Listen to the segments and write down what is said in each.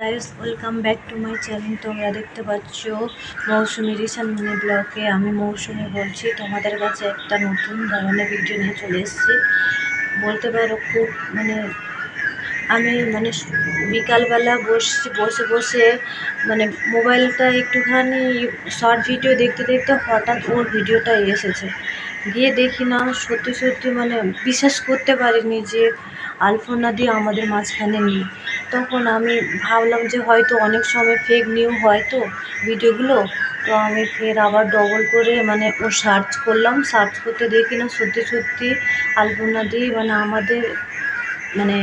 Guys welcome back to my channel তোমরা দেখতে পাচ্ছ মৌসুমি রিসান মিনি ব্লগে আমি মৌসুমি বলছি। তোমাদের কাছে একটা নতুন ধরনের ভিডিও নিয়ে চলে এসেছি। বলতে পারো খুব মানে আমি মানে বিকালবেলা বসছি, বসে বসে মানে মোবাইলটা একটুখানি শর্ট ভিডিও দেখতে দেখতে হঠাৎ ওর ভিডিওটা এসেছে। গিয়ে দেখি না, সত্যি সত্যি মানে বিশ্বাস করতে পারিনি যে আলপনা দিয়ে আমাদের মাঝখানে নেই। তখন আমি ভাবলাম যে হয়তো অনেক সময় ফেক নিউ হয় তো ভিডিওগুলো। তো আমি ফের আবার ডবল করে মানে ও সার্চ করলাম। সার্চ করতে দেখি না, সত্যি সত্যি আলপনা দিয়ে মানে আমাদের মানে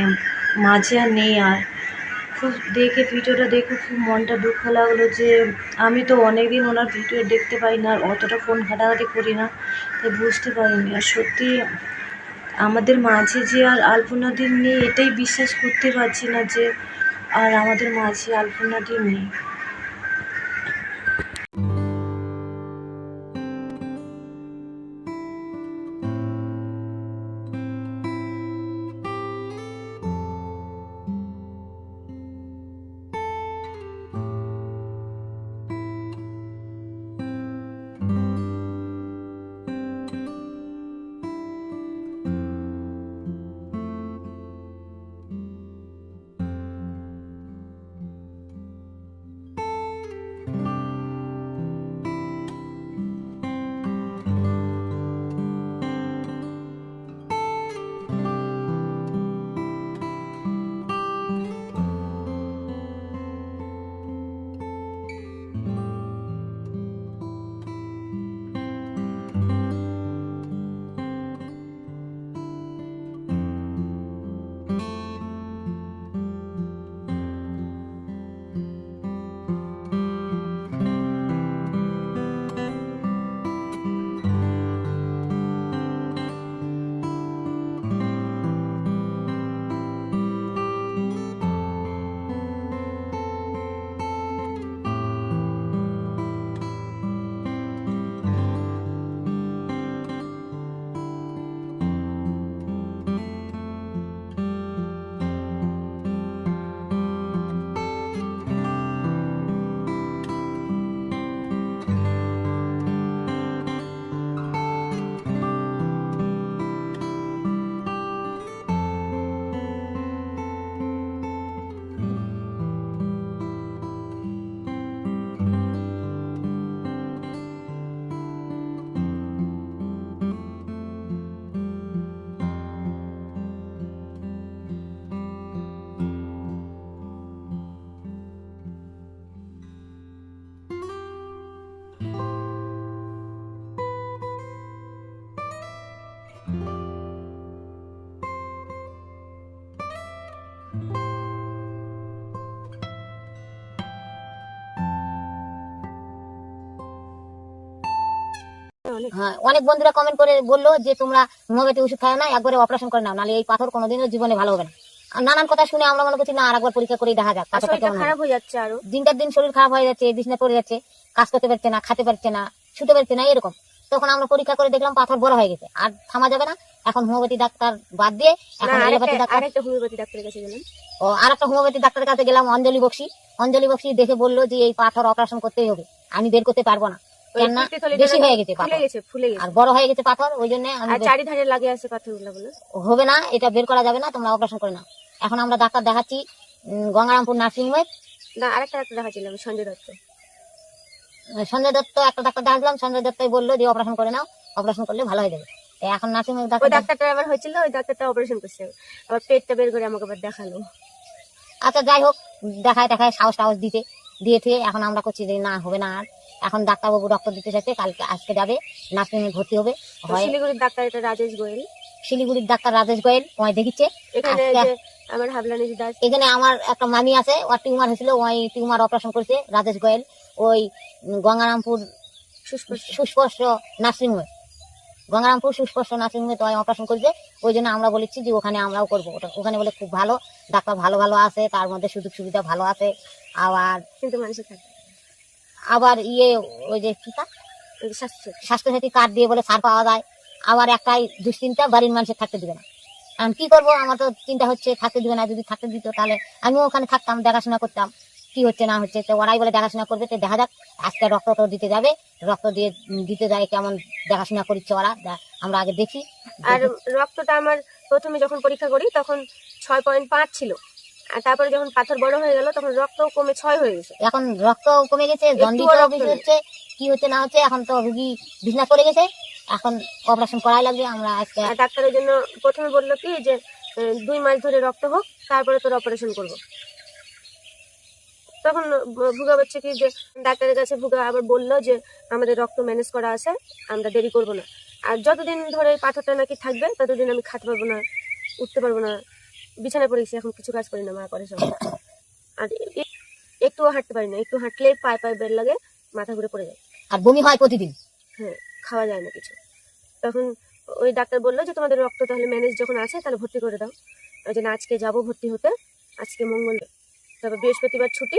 মাঝে আর নেই আর। খুব দেখে ভিডিওটা দেখে খুব মনটা দুঃখ লাগল যে আমি তো অনেক দিন ওনার ভিডিও দেখতে পাই না আর অতটা ফোন ঘাটাঘাটি করি না। তাই বুঝতে পারিনি। আর সত্যি আমাদের মাঝে যে আর আলপনা দিন নেই, এটাই বিশ্বাস করতে পারছি না যে আর আমাদের মাঝে আলপনাদি নেই। হ্যাঁ অনেক বন্ধুরা কমেন্ট করে বলল যে তোমরা হোমিওপ্যাথি ওষুধ খাও না একবারে অপারেশন করে নাও নাহলে এই পাথর কোনোদিনও জীবনে ভালো হবে না। নানান কথা শুনে আমরা মনে করছি না আর একবার পরীক্ষা করে দেখা যাক। খারাপ হয়ে যাচ্ছে আরও। দিনটার দিন শরীর খারাপ হয়ে যাচ্ছে বিছনা পড়ে যাচ্ছে কাজ করতে পারছে না খেতে পারছে না শুতে পারছে না এরকম। তখন আমরা পরীক্ষা করে দেখলাম পাথর বড় হয়ে গেছে। আর থামা যাবে না এখন হোমিওপ্যাথি ডাক্তার বাদ দিয়ে এখন আরেকটা- ডাক্তার আরেকটা হোমিওপ্যাথি ডাক্তারের কাছে গেলাম। ও আর একটা হোমিওপ্যাথি ডাক্তারের কাছে গেলাম অঞ্জলি বক্সি। অঞ্জলি বক্সি দেখে বলল যে এই পাথর অপারেশন করতেই হবে আমি বের করতে পারব না। বেশি হয়ে গেছে ফুলে গেছে আর বড় হয়ে গেছে পাথর ওই জন্য আর চারিধারে লাগে আছে পাথরগুলো হবে না এটা বের করা যাবে না তোমরা অপারেশন করে নাও। এখন আমরা ডাক্তার দেখাচ্ছি গঙ্গারামপুর নার্সিং হোমে না আরেকটা ডাক্তার দেখাচ্ছিলাম সঞ্জয় দত্ত। সঞ্জয় দত্ত একটা ডাক্তার দেখাচ্ছিলাম সঞ্জয় দত্তই বলল যে অপারেশন করে নাও অপারেশন করলে ভালো হয়ে যাবে। এখন নার্সিং হোমে ওই ডাক্তার ডাক্তারটা আবার হয়েছিল ওই ডাক্তারটা অপারেশন করছে। আবার পেটটা বের করে আমাকে আবার দেখাল। আচ্ছা যাই হোক দেখায় দেখায় সাহস টাহস দিতে দিয়ে থুয়ে এখন আমরা করছি যে না হবে না আর। এখন ডাক্তারবাবু রক্ত দিতে চাইছে কালকে আজকে যাবে নার্সিং হোমে ভর্তি হবে। হয় শিলিগুড়ির ডাক্তার এটা রাজেশ গোয়েল? শিলিগুড়ির ডাক্তার রাজেশ গোয়েল ওই দেখিচ্ছে। যে আমার হাবলানি দাস এখানে আমার একটা মামি আছে ওর টিউমার হয়েছিল ওই টিউমার অপারেশন করছে রাজেশ গোয়েল ওই গঙ্গারামপুর সুস্পষ্ট। নার্সিং হোমে। গঙ্গারামপুর সুস্পষ্ট নার্সিং হোমে তো অপারেশন করছে ওই জন্য আমরা বলেছি যে ওখানে আমরাও করব। ওটা ওখানে বলে খুব ভালো ডাক্তার ভালো ভালো আছে তার মধ্যে সুযোগ সুবিধা ভালো আছে আবার কিন্তু মানুষের থাকে। আবার ইয়ে ওই যে কি কার্ড? স্বাস্থ্যসাথী কার্ড দিয়ে বলে সার পাওয়া যায়। আবার একটাই দুশ্চিন্তা, বাড়ির মানুষের থাকতে দিবে না। আমি কি করব? আমার তো চিন্তা হচ্ছে থাকতে দিবে না, যদি থাকতে দিত তাহলে আমিও ওখানে থাকতাম, দেখাশোনা করতাম। কি হচ্ছে, না হচ্ছে? তো ওরাই বলে দেখাশোনা করবে, তো দেখা যাক। আজকে রক্ত তো দিতে যাবে। রক্ত দিয়ে দিতে যায় কেমন দেখাশোনা করছে ওরা। আমরা আগে দেখি। আর রক্তটা আমার প্রথমে যখন পরীক্ষা করি, তখন ছয় পয়েন্ট পাঁচ ছিল। আর তারপরে যখন পাথর বড় হয়ে গেল তখন রক্ত কমে ছয় হয়ে গেছে। এখন রক্ত কমে গেছে। হচ্ছে কি হচ্ছে না হচ্ছে এখন তো রুগী বিছনা পড়ে গেছে। এখন অপারেশন করাই লাগবে আমরা আজকে ডাক্তারের জন্য প্রথমে বলল কি যে দুই মাস ধরে রক্ত হোক তারপরে তোর অপারেশন করব। তখন ভুগা বলছে কি যে ডাক্তারের কাছে ভুগা আবার বলল যে আমাদের রক্ত ম্যানেজ করা আছে আমরা দেরি করব না। আর যতদিন ধরে পাথরটা নাকি থাকবে ততদিন আমি খাতে পারব না উঠতে পারব না। বিছানায় পড়ে গেছি এখন কিছু কাজ করি না মা করে সব। আর এ- একটুও হাঁটতে পারি না একটু হাঁটলে পায়ে পায়ে বের লাগে মাথা ঘুরে পড়ে যায়। আর বমি হয় প্রতিদিন? হ্যাঁ খাওয়া যায় না কিছু। তখন ওই ডাক্তার বলল যে তোমাদের রক্ত তাহলে ম্যানেজ যখন আছে তাহলে ভর্তি করে দাও। ওই জন্য আজকে যাব ভর্তি হতে আজকে মঙ্গল তবে বৃহস্পতিবার ছুটি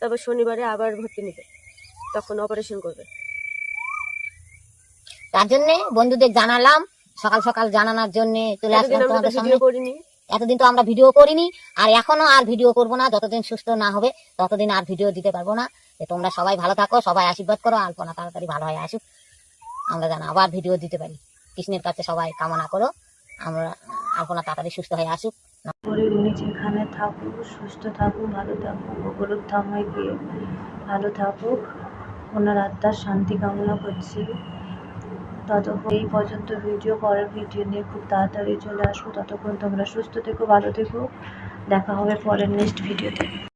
তবে শনিবারে আবার ভর্তি নিবে। তখন অপারেশন করবে। তার জন্য বন্ধুদের জানালাম সকাল সকাল জানানোর জন্য চলে আসলাম তোমাদের সামনে। করিনি। এতদিন তো আমরা ভিডিও করিনি, আর এখনও আর ভিডিও করব না, যতদিন সুস্থ না হবে ততদিন আর ভিডিও দিতে পারব না। যে তোমরা সবাই ভালো থাকো, সবাই আশীর্বাদ করো আলপনা তাড়াতাড়ি ভালো হয়ে আসুক। আমরা যেন আবার ভিডিও দিতে পারি। কৃষ্ণের কাছে সবাই কামনা করো। আমরা আলপনা তাড়াতাড়ি সুস্থ হয়ে আসুক। করে উনি যেখানে থাকুক সুস্থ থাকুক ভালো থাকুক ধামে গিয়ে ভালো থাকুক ওনার আত্মার শান্তি কামনা করছি। ততক্ষণ এই পর্যন্ত ভিডিও পরের ভিডিও নিয়ে খুব তাড়াতাড়ি চলে আসব। ততক্ষণ তোমরা সুস্থ থেকো, ভালো থেকো। দেখা হবে পরের নেক্সট ভিডিওতে